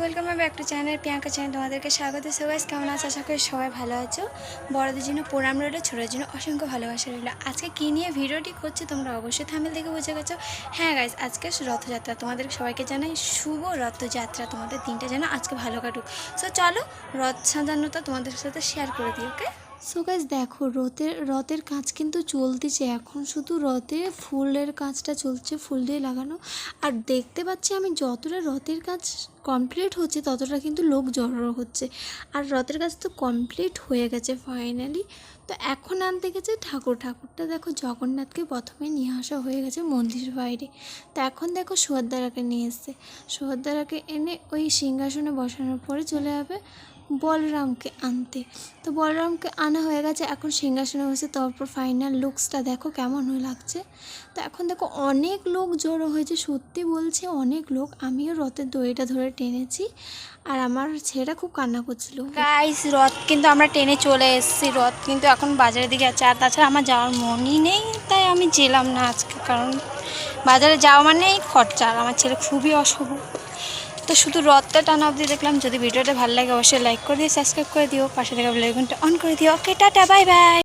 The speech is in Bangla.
Welcome back to channel Priyanka channel, তোমাদেরকে স্বাগত। সবাই কেমন আছো? আশা করি সবাই ভালো আছো। বড়দের জন্য, প্রণাম রইল ছোটোর জন্য অসংখ্য ভালোবাসা রইল। আজকে কী নিয়ে ভিডিওটি করছে তোমরা অবশ্যই থামেল দেখে বুঝে গেছো। হ্যাঁ গাইজ আজকে রথযাত্রা। তোমাদের সবাইকে জানাই শুভ রথযাত্রা। তোমাদের দিনটা যেন আজকে ভালো কাটুক। সো চলো রথ সাজানোটা তোমাদের সাথে শেয়ার করে দিই ওকে সো গাইজ দেখো, রথের রথের কাজ কিন্তু চলতেছে। এখন শুধু রথে ফুলের কাজটা চলছে, ফুল দিয়ে লাগানো। আর দেখতে পাচ্ছি আমি যতটা রথের কাজ কমপ্লিট হচ্ছে, ততটা কিন্তু লোক জড়ো হচ্ছে। আর রথের কাজ তো কমপ্লিট হয়ে গেছে ফাইনালি তো এখন আনতে গেছে ঠাকুর। ঠাকুরটা দেখো জগন্নাথকে প্রথমে নিয়ে আসা হয়ে গেছে মন্দির বাইরে। তো এখন দেখো সোহদ্দারাকে নিয়ে এসছে। সোহদ্দারাকে এনে ওই সিংহাসনে বসানোর পরে চলে যাবে। বলরামকে আনতে। তো বলরামকে আনা হয়ে গেছে, এখন সিংহাসনে বসে তারপর ফাইনাল লুকসটা দেখো কেমন হয়ে লাগছে। তো এখন দেখো অনেক লোক জড়ো হয়েছে, সত্যি বলছে অনেক লোক। আমিও রথের দড়িটা ধরে টেনেছি আর আমার ছেলেটা খুব কান্না করছিল। গাইস রথ কিন্তু আমরা টেনে চলে এসেছি। রথ কিন্তু এখন বাজারের দিকে আছে আর তাছাড়া আমার যাওয়ার মনই নেই, তাই আমি যেলাম না আজকে। কারণ বাজারে যাওয়া মানেই খরচা। আর আমার ছেলে খুবই অশুভ তো শুধু রথটা টানা অবধি দেখলাম। যদি ভিডিওটা ভালো লাগে, অবশ্যই লাইক করে দিও সাবস্ক্রাইব করে দিও, পাশে থাকা বেলাইকনটা অন করে দিও। ওকে টাটা বাই বাই